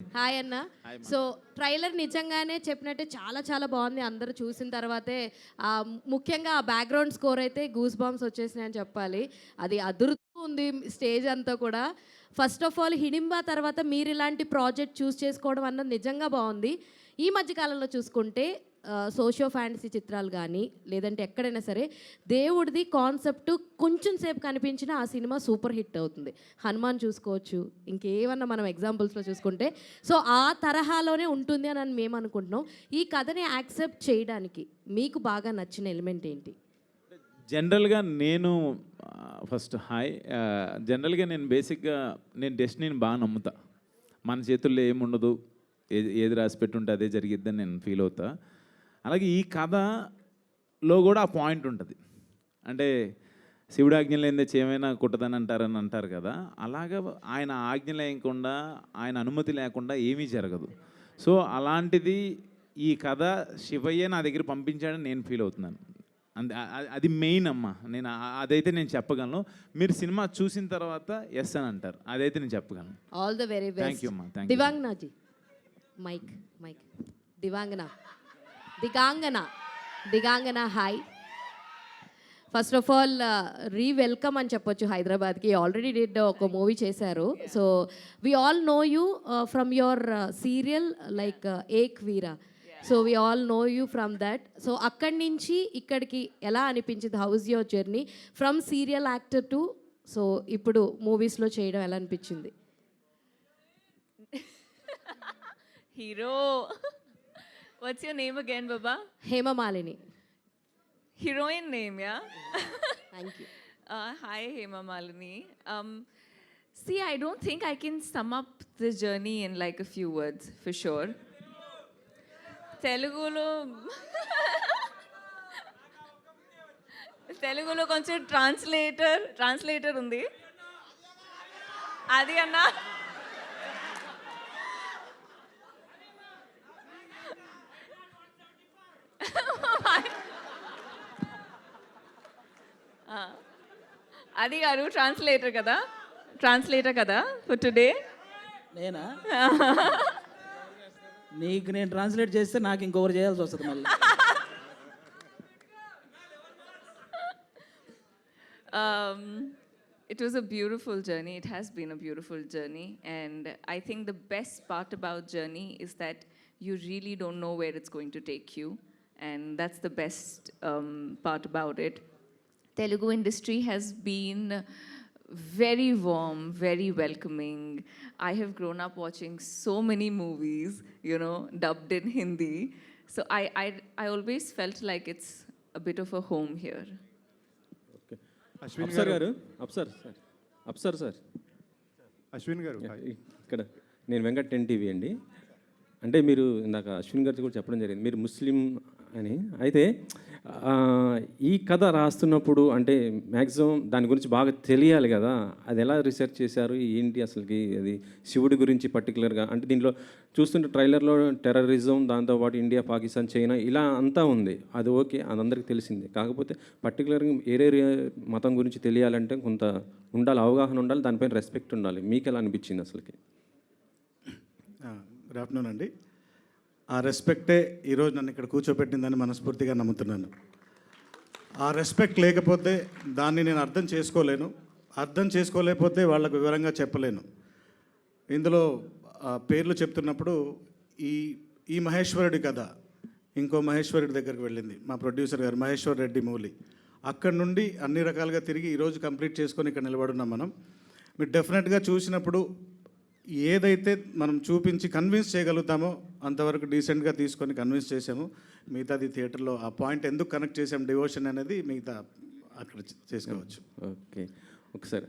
Hi అన్న. So trailer నిజంగానే చెప్పినట్టే చాలా చాలా బాగుంది. అందరూ చూసిన తర్వాతే ఆ, ముఖ్యంగా ఆ బ్యాక్గ్రౌండ్ స్కోర్ అయితే గూస్ బాంబ్స్ వచ్చేసినాయని చెప్పాలి. అది అదురుతూ ఉంది స్టేజ్ అంతా కూడా. ఫస్ట్ ఆఫ్ ఆల్ హిడింబా తర్వాత మీరు ఇలాంటి ప్రాజెక్ట్ చూస్ చేసుకోవడం అన్నది నిజంగా బాగుంది. ఈ మధ్య కాలంలో చూసుకుంటే సోషియో ఫ్యాంటసీ చిత్రాలు కానీ లేదంటే ఎక్కడైనా సరే దేవుడిది కాన్సెప్ట్ కొంచెం సేపు కనిపించినా ఆ సినిమా సూపర్ హిట్ అవుతుంది. హనుమాన్ చూసుకోవచ్చు. ఇంకేమన్నా మనం ఎగ్జాంపుల్స్లో చూసుకుంటే సో ఆ తరహాలోనే ఉంటుంది అని మేము అనుకుంటున్నాం. ఈ కథని యాక్సెప్ట్ చేయడానికి మీకు బాగా నచ్చిన ఎలిమెంట్ ఏంటి? జనరల్గా నేను ఫస్ట్ హాయ్ జనరల్గా నేను బేసిక్గా నేను డెస్టినీని బాగా నమ్ముతా. మన చేతుల్లో ఏముండదు ఏది ఏది రాసి పెట్టుంటే అదే జరిగిద్దని నేను ఫీల్ అవుతా. అలాగే ఈ కథలో కూడా ఆ పాయింట్ ఉంటుంది. అంటే శివుడు ఆజ్ఞ లేనిదే చేయమైనా కుట్టదని అంటారని అంటారు కదా అలాగా ఆయన ఆజ్ఞ లేకుండా ఆయన అనుమతి లేకుండా ఏమీ జరగదు. సో అలాంటిది ఈ కథ శివయ్య నా దగ్గర పంపించాడని నేను ఫీల్ అవుతున్నాను. అంద అ- అ- అది మెయిన్ అమ్మ. నేను అదైతే నేను చెప్పగలను. మీరు సినిమా చూసిన తర్వాత ఎస్ అని అంటారు. అదైతే నేను చెప్పగలను. All the very best you, అమ్మా. You. Divangana ji mic mic Divangana Digangana Digangana hi first of all re welcome అని చెప్పొచ్చు హైదరాబాద్కి. ఆల్రెడీ డిడ్ ఒక మూవీ చేశారు. So we all know you from your serial like Ek Veera so we all know you from that so అక్కడి నుంచి ఇక్కడికి ఎలా అనిపించింది? How's your journey from serial actor to so ఇప్పుడు మూవీస్లో చేయడం ఎలా అనిపించింది? Hero What's your name again, Baba? Hema Malini Heroine name, yeah? Thank you Uh, hi, Hema Malini. Um, see, I don't think I can sum up this journey in like a few words, for sure. తెలుగులో తెలుగులో కొంచెం translator translator ఉంది అది అన్నా అది గారు translator కదా translator కదా ఫర్ టుడే నేనా నీకు నేను ట్రాన్స్లేట్ చేస్తే నాకు ఇంకొకరు చేయాల్సి వస్తుంది మళ్ళీ um, it was a beautiful journey. It has been a beautiful journey. And I think the best part about journey is that you really don't know where it's going to take you. And that's the best um, part about it. Telugu industry has been very warm, very welcoming. I have grown up watching so many movies, you know, dubbed in Hindi. So I, I, I always felt like it's a bit of a home here. Okay Afsar గారు అప్సర్ sir అప్సర్ sir Ashwin గారు. ఇక్కడ నేను Venkat ten TV అండి అంటే మీరు ఇందాక అశ్విన్ గారితో కూడా చెప్పడం జరిగింది మీరు ముస్లిం అని. అయితే ఈ కథ రాస్తున్నప్పుడు అంటే మ్యాక్సిమం దాని గురించి బాగా తెలియాలి కదా. అది ఎలా రీసెర్చ్ చేశారు? ఏంటి అసలుకి అది? శివుడి గురించి పర్టికులర్గా అంటే దీంట్లో చూస్తుంటే ట్రైలర్లో టెర్రరిజం దాంతోపాటు ఇండియా పాకిస్తాన్ చైనా ఇలా అంతా ఉంది. అది ఓకే అది అందరికీ తెలిసిందే. కాకపోతే పర్టికులర్గా ఏరే మతం గురించి తెలియాలంటే కొంత ఉండాలి అవగాహన ఉండాలి దానిపైన రెస్పెక్ట్ ఉండాలి. మీకు ఎలా అనిపించింది అసలుకి? గుడ్ ఆఫ్టర్నూన్ అండి. ఆ రెస్పెక్టే ఈరోజు నన్ను ఇక్కడ కూర్చోబెట్టిందని మనస్ఫూర్తిగా నమ్ముతున్నాను. ఆ రెస్పెక్ట్ లేకపోతే దాన్ని నేను అర్థం చేసుకోలేను. అర్థం చేసుకోలేకపోతే వాళ్ళకు వివరంగా చెప్పలేను. ఇందులో ఆ, పేర్లు చెప్తున్నప్పుడు ఈ ఈ మహేశ్వరుడి కథ ఇంకో మహేశ్వరుడి దగ్గరికి వెళ్ళింది మా ప్రొడ్యూసర్ గారు మహేశ్వర్ రెడ్డి మౌలి. అక్కడ నుండి అన్ని రకాలుగా తిరిగి ఈరోజు కంప్లీట్ చేసుకొని ఇక్కడ నిలబడున్నాం మనం. మీరు డెఫినెట్గా చూసినప్పుడు ఏదైతే మనం చూపించి కన్విన్స్ చేయగలుగుతామో అంతవరకు డీసెంట్గా తీసుకొని కన్విన్స్ చేసాము మిగతాది థియేటర్లో ఆ పాయింట్ ఎందుకు కనెక్ట్ చేసాం డివోషన్ అనేది మిగతా అక్కడ చేసుకోవచ్చు. ఓకే. ఒకసారి